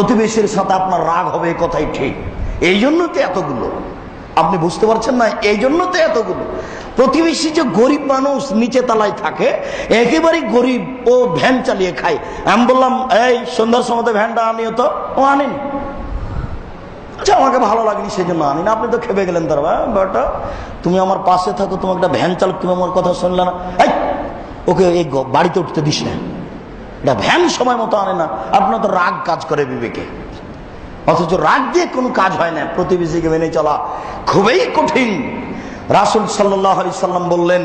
প্রতিবেশীর সাথে আপনার রাগ হবে কথাই ঠিক। এই জন্য তো এতগুলো। আপনি বুঝতে পারছেন না? এই জন্য তো এতগুলো। প্রতিবেশী যে গরিব মানুষ নিচে তালায় থাকে, একেবারেই গরিব ও ভ্যান চালিয়ে খায়। আমি বললাম, এই সন্ধ্যার সময় ভ্যানটা আনিও তো। ও আনেন। আচ্ছা আমাকে ভালো লাগেনি সেই জন্য আনি না আপনি তো খেপে গেলেন তার বেটা তুমি আমার পাশে থাকো তোমার একটা ভ্যান চালক, তুমি আমার কথা শুনলে না? ওকে এই বাড়িতে উঠতে দিস না। এটা ভ্যান সময় মতো আনে না। আপনার তো রাগ কাজ করে বিবেকে। অথচ রাগ দিয়ে কোনো কাজ হয় না। প্রতিবেশীকে মেনে চলা খুবই কঠিন। রাসুল সাল্লাহ সাল্লাম বললেন,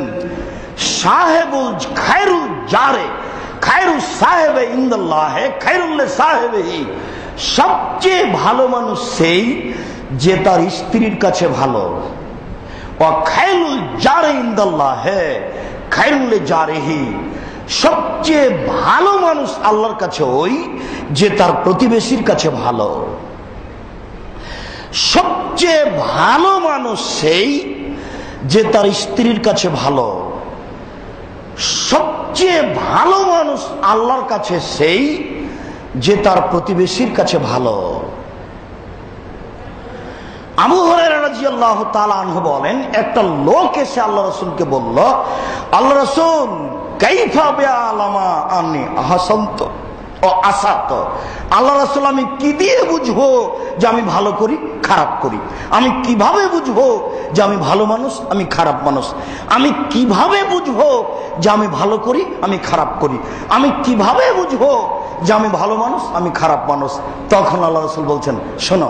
সাহেবুল খায়রুল জারে, খায়রু সাহেবে ইন্দাল্লাহে খায়রুল্লে সাহেবে সবচেয়ে ভালো মানুষ সেই যে তার স্ত্রীর কাছে ভালো। ও খায়রুল জারে ইন্দাল্লাহে খায়রুল্লে জারেহি। সবচেয়ে ভালো মানুষ আল্লাহর কাছে ওই যে তার প্রতিবেশীর কাছে ভালো। সবচেয়ে ভালো মানুষ সেই যে তার স্ত্রীর কাছে ভালো। সবচেয়ে ভালো মানুষ আল্লাহর কাছে সেই যে তার প্রতিবেশীর কাছে ভালো। আবু হরাহ বলেন, একটা লোক এসে আল্লাহ রসুলকে বলল, আল্লাহ রসুল আল্লাহ রসুল, আমি কি দিয়ে বুঝব যে আমি ভালো করি, খারাপ করি? আমি কীভাবে বুঝব যে আমি ভালো মানুষ, আমি খারাপ মানুষ? আমি কীভাবে বুঝব যে আমি ভালো করি, আমি খারাপ করি? আমি কীভাবে বুঝব যে আমি ভালো মানুষ, আমি খারাপ মানুষ? তখন আল্লাহ রসুল বলছেন, শোনো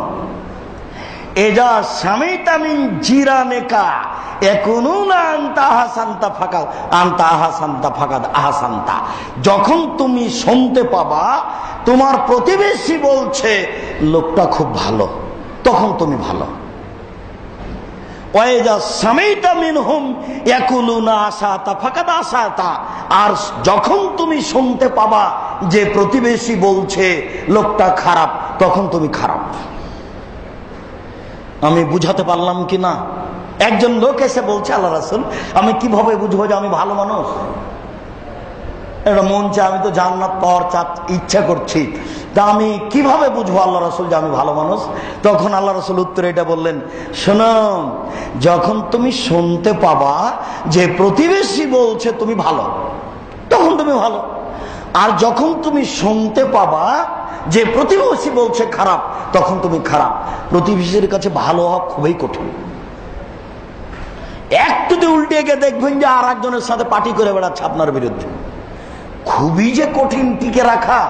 এজা স্বামীতামিন জিরা নেকা যখন তুমি শুনতে পাবা, তোমার প্রতিবেশী বলছে, লোকটা খুব ভালো, তখন তুমি ভালো। আর যখন তুমি শুনতে পাবা যে প্রতিবেশী বলছে, লোকটা খারাপ, তখন তুমি খারাপ। আমি বুঝাতে পারলাম কি না? একজন লোক এসে বলছে, আল্লাহ রাসুল, আমি কীভাবে বুঝব যে আমি ভালো মানুষ? এটা মন চায়, আমি তো জান্নাত পাওয়ার চাপ ইচ্ছা করছি। তা আমি কীভাবে বুঝব আল্লাহ রসুল যে আমি ভালো মানুষ? তখন আল্লাহ রসুল উত্তরে এটা বললেন, শোনো, যখন তুমি শুনতে পাবা যে প্রতিবেশী বলছে তুমি ভালো, তখন তুমি ভালো। আর যখন তুমি শুনতে পাবা যে প্রতিবেশী বলছে খারাপ তখন তুমি খারাপ। প্রতিবেশীর কাছে ভালো হওয়া খুবই কঠিন। একটু দিয়ে উল্টে গিয়ে দেখবেন যে আর একজনের সাথে পার্টি করে বেড়াচ্ছে আপনার বিরুদ্ধে। খুবই যে কঠিন টিকে রাখা,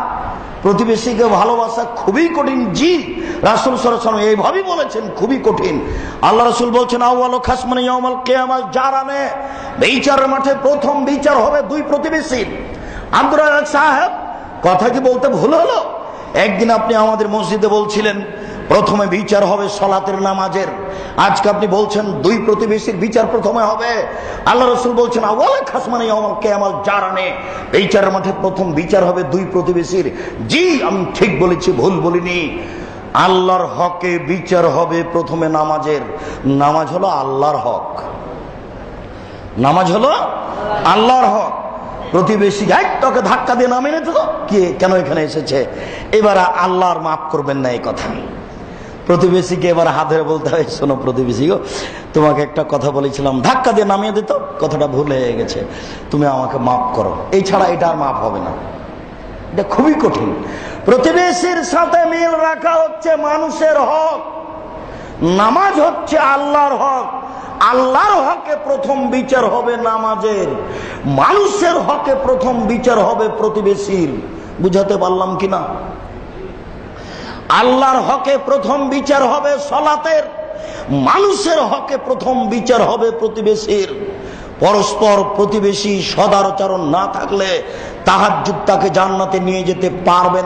প্রতিবেশীকে ভালোবাসা খুবই কঠিন জি রাসুল সরাসরি এইভাবেই বলেছেন, খুবই কঠিন। আল্লাহ রসুল বলছেন আউ্বাল খাসমানি ইয়ামাল কেয়ামাল জারানে। বিচারের মাঠে প্রথম বিচার হবে দুই প্রতিবেশীর। আব্দুর সাহেব, কথা কি বলতে ভুল হলো? একদিন আপনি আমাদের মসজিদে বলছিলেন, প্রথমে বিচার হবে সলাতের নামাজের। আজকে আপনি বলছেন, দুই প্রতিবেশীর বিচার প্রথমে হবে। আল্লাহ রসুল বলছেন আমাকে আমার বিচারের মাঠে প্রথম বিচার হবে দুই প্রতিবেশীর। জি, আমি ঠিক বলেছি, ভুল বলিনি। আল্লাহর হকে বিচার হবে প্রথমে নামাজের। নামাজ হলো আল্লাহর হক। নামাজ হলো আল্লাহর হক। প্রতিবেশী যাই তোকে ধাক্কা দিয়ে নামে নিতে তো কে? কেন এখানে এসেছে? এবার আল্লাহর মাফ করবেন না এই কথা। প্রতিবেশীকে এবার ধরে বলতে হয় শোনো প্রতিবেশী গো, তোমাকে একটা কথা বলেছিলাম, ধাক্কা দিয়ে নামিয়ে দিত, কথাটা ভুল হয়ে গেছে, তুমি আমাকে মাফ করো। এই ছাড়া এটা আর মাফ হবে না। এটা খুবই কঠিন। প্রতিবেশীর সাথে মিল রাখা হচ্ছে মানুষের হক, নামাজ হচ্ছে আল্লাহর হক আল্লাহর হকে প্রথম বিচার হবে নামাজের, মানুষের হকে প্রথম বিচার হবে প্রতিবেশীর। বুঝাতে পারলাম কিনা? আল্লাহর হকে প্রথম বিচার হবে সলাতের, মানুষের হকে প্রথম বিচার হবে প্রতিবেশীর। পরস্পর প্রতিবেশী সদাচরণ না থাকলে তাহার তাকে জান্নাতে নিয়ে যেতে পারবে না।